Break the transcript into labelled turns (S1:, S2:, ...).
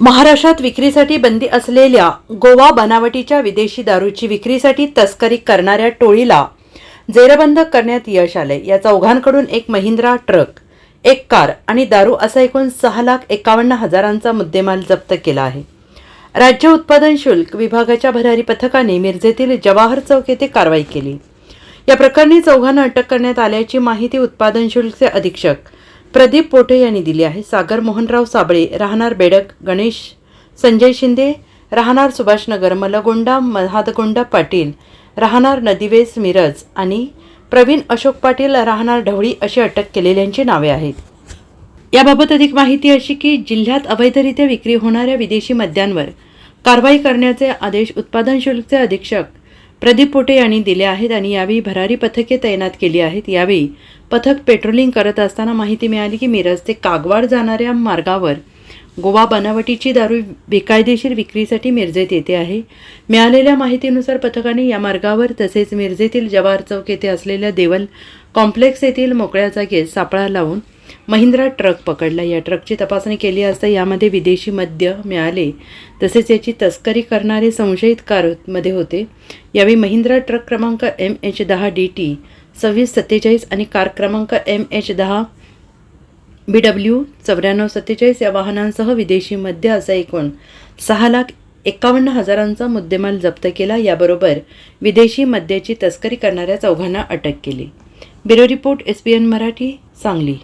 S1: महाराष्ट्रात विक्रीसाठी बंदी असलेल्या गोवा बनावटीच्या विदेशी दारूची विक्रीसाठी तस्करी करणाऱ्या टोळीला जेरबंद करण्यात यश आले या चौघांकडून एक महिंद्रा ट्रक एक कार आणि दारू असा एकूण सहा लाख एकावन्न हजारांचा मुद्देमाल जप्त केला आहे. राज्य उत्पादन शुल्क विभागाच्या भरारी पथकाने मिरजेतील जवाहर चौक येथे कारवाई केली. या प्रकरणी चौघांना अटक करण्यात आल्याची माहिती उत्पादन शुल्कचे अधीक्षक प्रदीप पोटे यांनी दिली आहे. सागर मोहनराव साबळे राहणार बेडक गणेश संजय शिंदे राहणार सुभाषनगर मलगोंडा महादगोंडा पाटील राहणार नदीवेस मिरज आणि प्रवीण अशोक पाटील राहणार ढवळी अशी अटक केलेल्यांची नावे आहेत. याबाबत अधिक माहिती अशी की जिल्ह्यात अवैधरित्या विक्री होणाऱ्या विदेशी मद्यांवर कारवाई करण्याचे आदेश उत्पादन शुल्कचे अधीक्षक प्रदीप पोटे यांनी दिले आहेत आणि यावेळी भरारी पथके तैनात केली आहेत. यावेळी पथक पेट्रोलिंग करत असताना माहिती मिळाली की मिरज ते कागवाड जाणाऱ्या मार्गावर गोवा बनावटीची दारू बेकायदेशीर विक्रीसाठी मिरजेत येते आहे. मिळालेल्या माहितीनुसार पथकाने या मार्गावर तसेच मिरजेतील जवाहर चौक येथे असलेल्या देवल कॉम्प्लेक्स येथील मोकळ्या जागेत सापळा लावून महिंद्रा ट्रक पकडला. या ट्रकची तपासणी केली असता यामध्ये विदेशी मद्य मिळाले. तसेच याची तस्करी करणारे संशयित कारमध्ये होते. यावेळी महिंद्रा ट्रक क्रमांक एम एच दहा डी टी सव्वीस सत्तेचाळीस आणि कार क्रमांक एम एच दहा बी डब्ल्यू चौऱ्याण्णव सत्तेचाळीस या वाहनांसह विदेशी मद्य असा एकूण सहा लाख एकावन्न हजारांचा मुद्देमाल जप्त केला. याबरोबर विदेशी मद्याची तस्करी करणाऱ्या चौघांना अटक केली. Bureau report S P N Marathi Sangli.